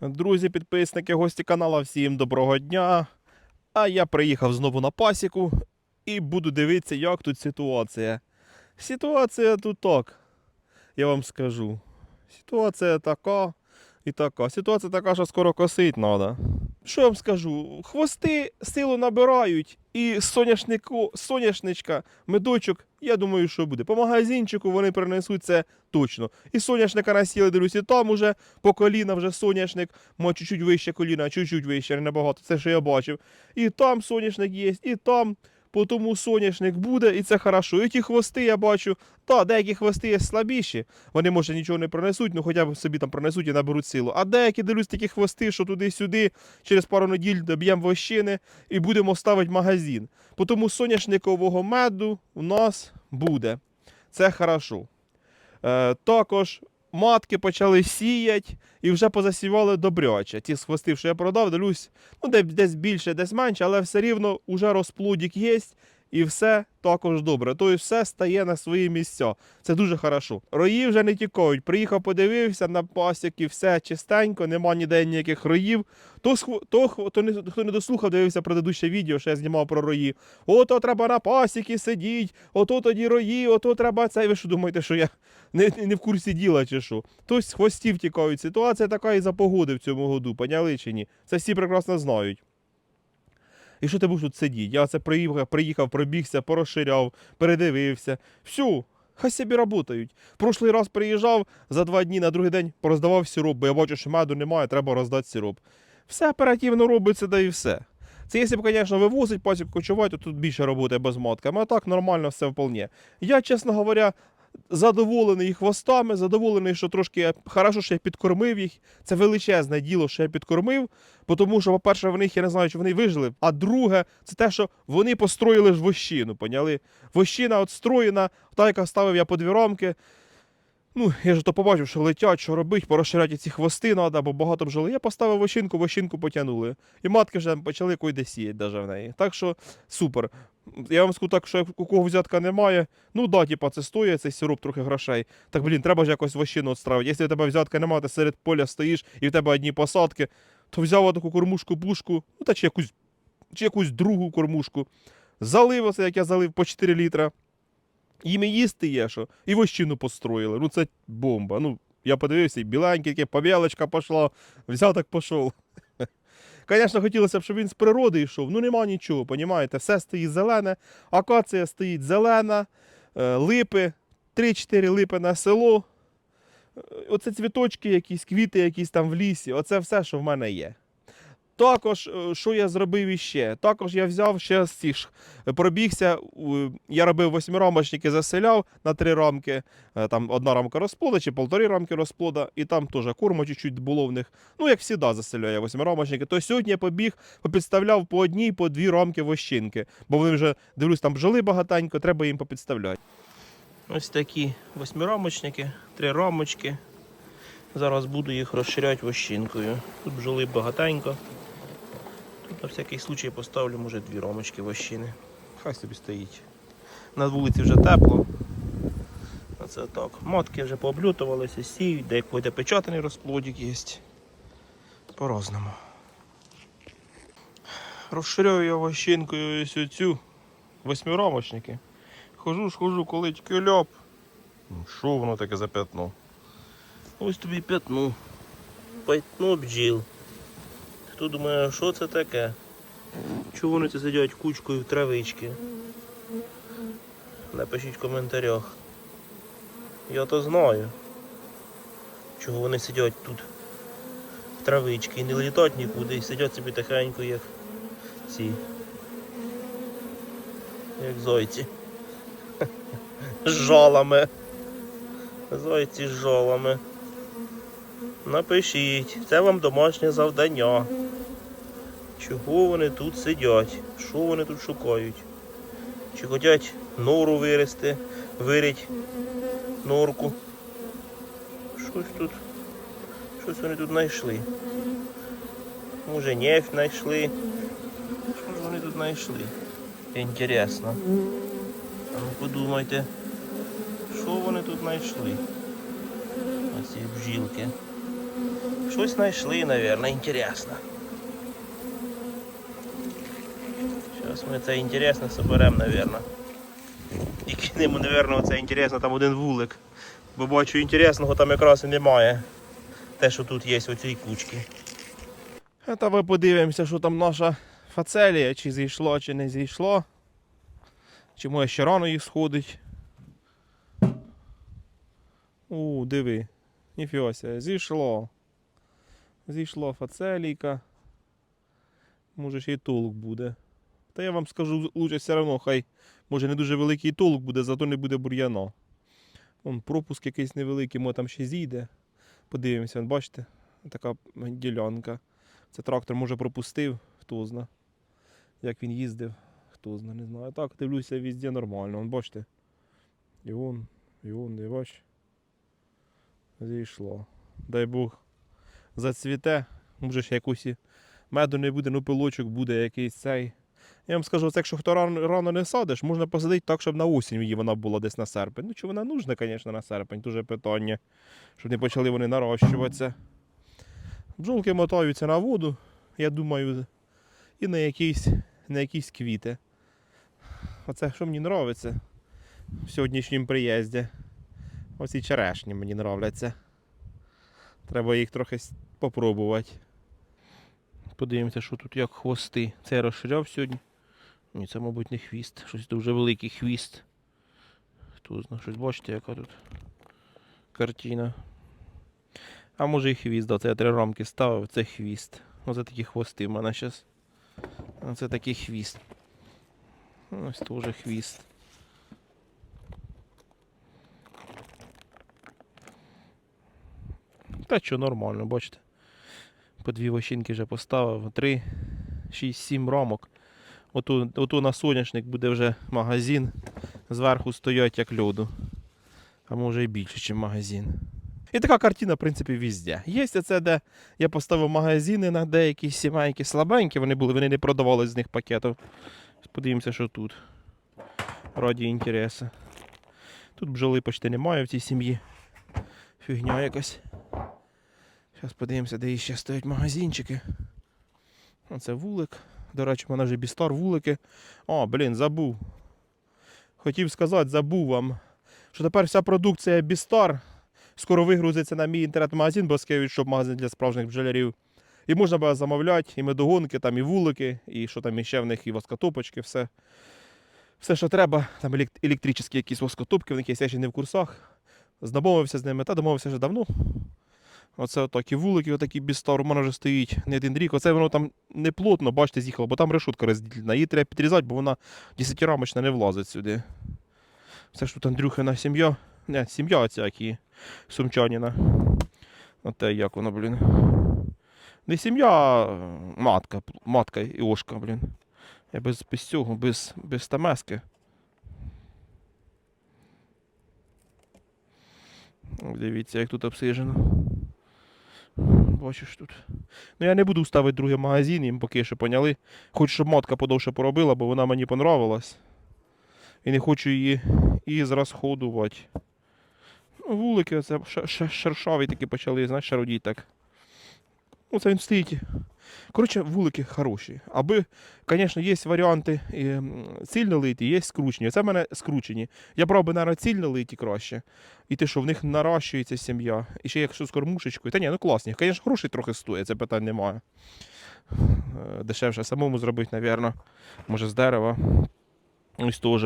Друзі, підписники, гості канала, всім доброго дня. А я приїхав знову на пасіку і буду дивитися, як тут ситуація. Ситуація тут так. Я вам скажу. Ситуація така і така. Ситуація така, що скоро косить треба. Що я вам скажу? Хвости силу набирають, і соняшнику, соняшничка, медочок, я думаю, що буде. По магазинчику вони принесуть це точно. І соняшника насіли, дивлюсь, там уже по коліна вже соняшник, мо чуть-чуть вище коліна, чуть-чуть вище, набагато. Це що я бачив. І там соняшник є, і там. Тому соняшник буде, і це хорошо. І ті хвости я бачу. Та, деякі хвости є слабіші. Вони, може, нічого не принесуть, ну хоча б собі там принесуть і наберуть силу. А деякі дивлюсь такі хвости, що туди-сюди, через пару неділь доб'ємо вощини і будемо ставити магазин. Тому соняшникового меду у нас буде. Це хорошо. Е, також матки почали сіяти і вже позасівали добряче. Ті з хвостів, що я продав, дивлюсь, ну, десь більше, десь менше, але все рівно уже розплудік є. І все також добре. Тобто все стає на свої місця. Це дуже хорошо. Рої вже не тікають. Приїхав, подивився на пасіки, все чистенько, нема ніде ніяких роїв. То, то, хв- то не, хто не дослухав, дивився предыдуще відео, що я знімав про рої. Ото треба на пасіки сидіти, ото тоді рої, ото треба це. Ви що думаєте, що я не, не в курсі діла чи що? Хтось з хвостів тікають. Ситуація така і за погоди в цьому году, поняли чи ні? Це всі прекрасно знають. І що ти будеш тут сидіти? Я це приїхав, приїхав, пробігся, порозширяв, передивився. Всю, хай собі працюють. Прошлий раз приїжджав за два дні на другий день пороздавав сироп, бо я бачу, що меду немає, треба роздати сироп. Все оперативно робиться, да і все. Це якщо б, звісно, вивозить пасіку кочувати, то тут більше роботи без матками, а так нормально все вполне. Я, чесно говоря, задоволений хвостами, задоволений, що трошки хорошо, що я підкормив їх. Це величезне діло, що я підкормив. Тому що, по-перше, в них я не знаю, чи вони вижили. А друге, це те, що вони построїли ж вощину, поняли? Вощина от строєна, та, яка ставив я по дві рамки. Ну, я ж то побачив, що летять, що робить, порозширяти ці хвости треба, бо багато бджоли. Я поставив вощинку, вощинку потягнули. І матки вже почали койде сіяти даже в неї. Так що супер. Я вам скажу так, що у кого взятка немає, ну да, типа це стоїть, цей сироп трохи грошей. Так, блін, треба ж якось вощину отстравити. Якщо в тебе взятка немає, ти серед поля стоїш і в тебе одні посадки, то взяв таку кормушку пушку, ну та чи якусь, чи якусь другу кормушку. Залив оце, як я залив по 4 літра. Їм і їсти є що. І вощину построїли. Ну це бомба. Ну, я подивився, і біленький, таке пішла, взяв так пішов. Звісно, хотілося б, щоб він з природи йшов. Ну нема нічого, понімаєте? Все стоїть зелене, акація стоїть зелена, е, липи, 3-4 липи на село. Е, Оце цвіточки, якісь, квіти якісь там в лісі. Оце все, що в мене є. Також, е, що я зробив іще? Також я взяв ще з цих е, пробігся. Я робив восьмирамочники, заселяв на три рамки. Е, Там одна рамка розплода чи полтори рамки розплода, і там теж корма чуть-чуть було в них. Ну, як завжди, заселяю восьмирамочники. То сьогодні я побіг, попідставляв по одній, по дві рамки вощинки. Бо вони вже, дивлюсь, там бджоли багатенько, треба їм попідставляти. Ось такі восьмирамочники, три рамочки. Зараз буду їх розширяти вощинкою. Тут бджоли багатенько. Тут на всякий случай поставлю, може, дві рамочки вощини. Хай собі стоїть. На вулиці вже тепло. А це так. Матки вже пооблютувалися, сіють, де якийсь печатаний розплодик є. По-разному. Розширяю я вощинкою ось оцю восьмирамочники. Хожу ж хожу, коли тільки. Ну, Що воно таке за п'ятно? Ось тобі п'ятно. П'ятно бджіл. Хто думає, що це таке? Чого вони це сидять кучкою в травички? Напишіть в коментарях. Я то знаю. Чого вони сидять тут в травички і не літать нікуди, і сидять собі тихенько, як ці. Як зайці. З жалами. Зайці з жалами. Напишіть, це вам домашнє завдання. Чого вони тут сидять? Що вони тут шукають? Чи хочуть нору вирости, вирить норку? Щось тут. Щось вони тут знайшли. Може нефть знайшли. Що ж вони тут знайшли? Інтересно. А ну подумайте, що вони тут знайшли? Оці бжілки. Щось знайшли, мабуть, інтересно. Зараз ми це інтересно соберемо, мабуть. І кинемо, мабуть, це інтересно, там один вулик. Бо бачу, інтересного там якраз і немає. Те, що тут є в цій кучці. А та ми подивимося, що там наша фацелія, чи зійшло, чи не зійшло. Чи може ще рано їх сходить. У, диви. Ніфіга себе, зійшло. Зійшло фацелійка. Може ще й толк буде. Та я вам скажу, лучше все одно, хай може не дуже великий толк буде, зато не буде бур'яна. Вон пропуск якийсь невеликий, може там ще зійде. Подивимося, вон, бачите, така ділянка. Це трактор може пропустив, хто зна. Як він їздив, хто зна, не знаю. Так дивлюся везде нормально. Вон, бачите. І вон, і вон, і бач. Зійшло. Дай Бог зацвіте. Може ще якусь меду не буде, ну пилочок буде якийсь цей. Я вам скажу, це якщо хто рано, не садиш, можна посадити так, щоб на осінь її вона була десь на серпень. Ну, чи вона нужна, звісно, на серпень, дуже питання. Щоб не почали вони нарощуватися. Бджолки мотаються на воду, я думаю, і на якісь, на якісь квіти. Оце що мені подобається в сьогоднішньому приїзді. Оці черешні мені нравляться. Треба їх трохи попробувати. Подивимося, що тут як хвости. Це я розширяв сьогодні. Ні, це, мабуть, не хвіст. Щось дуже великий хвіст. Хто знає, щось бачите, яка тут картина. А може і хвіст, да, це я три рамки ставив, це хвіст. Оце такі хвости в мене зараз. Оце такий хвіст. Ось теж хвіст. Та що, нормально, бачите. По дві вощинки вже поставив. Три, шість, сім рамок. Оту, оту на соняшник буде вже магазин. Зверху стоять як льоду. А може і більше, ніж магазин. І така картина, в принципі, везде. Є це, де я поставив магазини на деякі сімейки слабенькі, вони були, вони не продавали з них пакетів. Подивимося, що тут. Раді інтересу. Тут бджоли почти немає в цій сім'ї. Фігня якась. Зараз подивимося, де ще стоять магазинчики. Оце вулик. До речі, в мене вже бістар вулики. О, блін, забув. Хотів сказати, забув вам, що тепер вся продукція Бістар скоро вигрузиться на мій інтернет-магазин Баскевич, щоб магазин для справжніх бджолярів. І можна буде замовляти і медогонки, там і вулики, і що там іще в них, і воскотопочки, все. Все, що треба, там електричні якісь воскотопки, в них є, я ще не в курсах. Домовився з ними, та домовився вже давно. Оце отакі вулики, отакі у мене вже стоїть не один рік. Оце воно там не плотно, бачите, з'їхало, бо там решетка розділена. Її треба підрізати, бо вона 10-рамочна не влазить сюди. Це ж тут Андрюхина сім'я. Не, сім'я оця які сумчаніна. Оте як воно, блін. Не сім'я, а матка, матка Іошка, блін. Я без, без цього, без, без тамески. Дивіться, як тут обсижено. Бачиш тут. Ну я не буду ставити другий магазин, їм поки що поняли. Хочу, щоб матка подовше поробила, бо вона мені понравилась. І не хочу її і зрасходувати. Ну, вулики, ш- шершаві такі почали, знаєш, шародіть так. Ну, це він стоїть. Коротше, вулики хороші. Аби, звісно, є варіанти цільно литі, є скручені. Це в мене скручені. Я брав би, наверное, цільно литі краще. І те, що в них наращується сім'я. І ще якщо з кормушечкою. Та ні, ну класні. Звісно, гроші трохи стоять, це питань немає. Е, Дешевше самому зробити, мабуть. Може з дерева. Ось теж.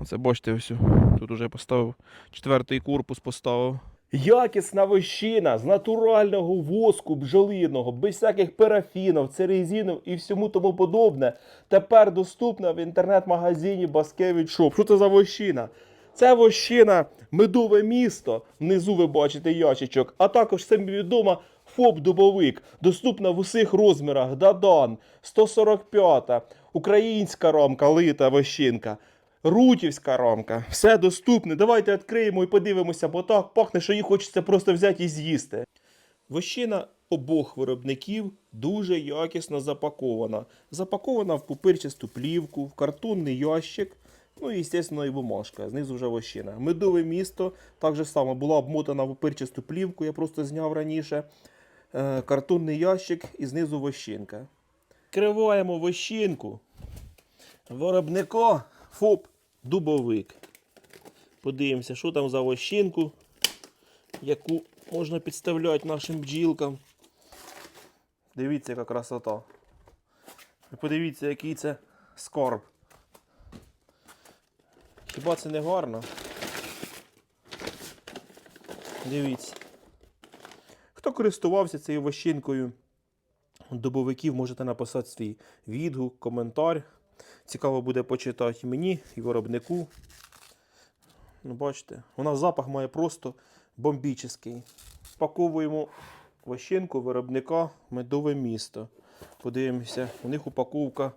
Оце бачите, ось. Тут уже поставив четвертий корпус поставив. Якісна вощина з натурального воску бджолиного, без всяких парафінів, церезінів і всьому тому подобне. Тепер доступна в інтернет-магазині Баскевич Шоп. Що це за вощина? Це вощина медове місто. Внизу ви бачите ящичок, а також це відома ФОП Дубовик. Доступна в усіх розмірах. Дадан, 145, українська ромка, лита вощинка. Рутівська рамка, все доступне. Давайте відкриємо і подивимося, бо так пахне, що їх хочеться просто взяти і з'їсти. Вощина обох виробників дуже якісно запакована. Запакована в пупирчасту плівку, в картонний ящик. Ну і, звісно, і бумажка. Знизу вже вощина. Медове місто так само була обмотана в пупирчасту плівку, я просто зняв раніше. е, картонний ящик і знизу вощинка. Криваємо вощинку. Виробника ФОП дубовик. Подивимося, що там за вощинку, яку можна підставляти нашим бджілкам. Дивіться, яка красота. Подивіться, який це скарб. Хіба це не гарно? Дивіться. Хто користувався цією вощинкою добовиків, можете написати свій відгук, коментар. Цікаво буде почитати мені і виробнику. Ну, бачите, вона запах має просто бомбічний. Впаковуємо вощинку виробника медове місто. Подивимося, у них упаковка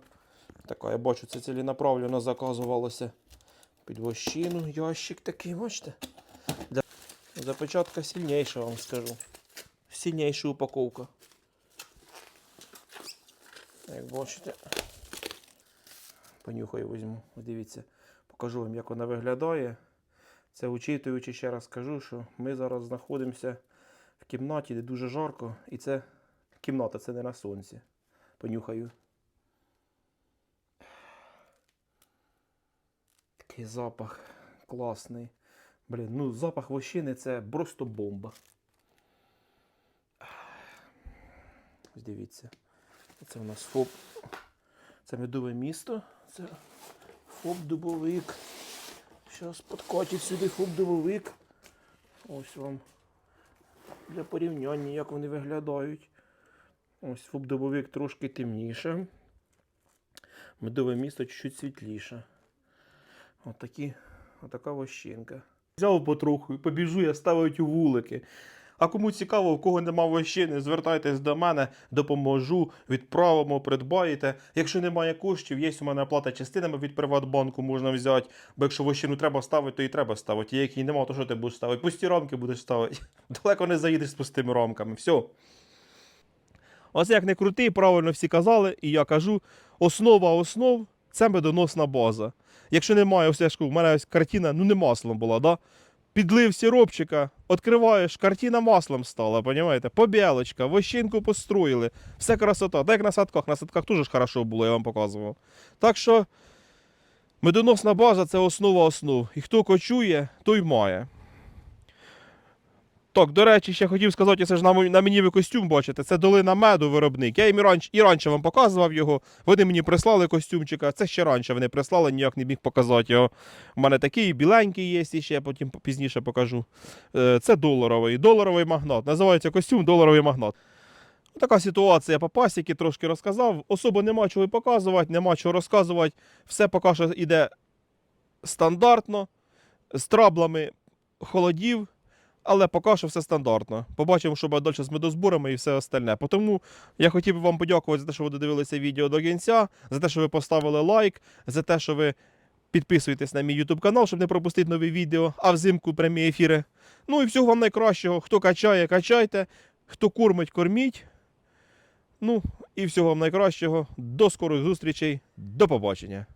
така, я бачу, це ціленаправленно заказувалося під вощину. Ящик такий, бачите? Да. Запечатка сильніша, вам скажу. Сильніша упаковка. Як бачите. Понюхаю візьму. Дивіться, покажу вам, як вона виглядає. Це учитуючи, ще раз скажу, що ми зараз знаходимося в кімнаті, де дуже жарко, і це кімната, це не на сонці. Понюхаю. Такий запах класний. Блін, ну запах вощини це просто бомба. Ось дивіться. Це у нас ФОП. Це медове місто. Це ФОП дубовик. Зараз подкатить сюди ФОП дубовик. Ось вам для порівняння, як вони виглядають. Ось ФОП дубовик трошки темніше. Медове місто чуть-чуть світліше. Отакі, отака вощинка. Взяв потроху і побіжу я ставити у вулики. А кому цікаво, у кого нема вощини, звертайтесь до мене, допоможу, відправимо, придбаєте. Якщо немає коштів, є у мене оплата частинами від Приватбанку, можна взяти. Бо якщо вощину треба ставити, то і треба ставити. Як її нема, то що ти будеш ставити? Пусті рамки будеш ставити. Далеко не заїдеш з пустими рамками. Все. Ось як не крути, правильно всі казали, і я кажу: основа основ це медоносна база. Якщо немає, я ж кажу, в мене ось картина, ну не маслом була, да? Підлив сиропчика, відкриваєш, картина маслом стала, понімаєте? Побілочка, вощинку построїли, все красота. Так як на садках, на садках теж хорошо було, я вам показував. Так що медоносна база це основа основ. І хто кочує, той має. Так, до речі, ще хотів сказати, це ж на, на мені ви костюм бачите, це долина меду виробник. Я їм і раніше, і раніше вам показував його. Вони мені прислали костюмчика. Це ще раніше вони прислали, ніяк не міг показати його. У мене такий біленький є, і ще я потім пізніше покажу. Е, Це доларовий. Доларовий магнат. Називається костюм доларовий магнат. Така ситуація по пасіки трошки розказав. Особо нема чого і показувати, нема чого розказувати. Все поки що йде стандартно, з траблами холодів, але поки що все стандартно. Побачимо, що буде далі з медозборами і все остальне. Тому я хотів би вам подякувати за те, що ви додивилися відео до кінця, за те, що ви поставили лайк, за те, що ви підписуєтесь на мій YouTube канал, щоб не пропустити нові відео, а взимку прямі ефіри. Ну і всього вам найкращого. Хто качає, качайте, хто кормить, корміть. Ну і всього вам найкращого. До скорих зустрічей. До побачення.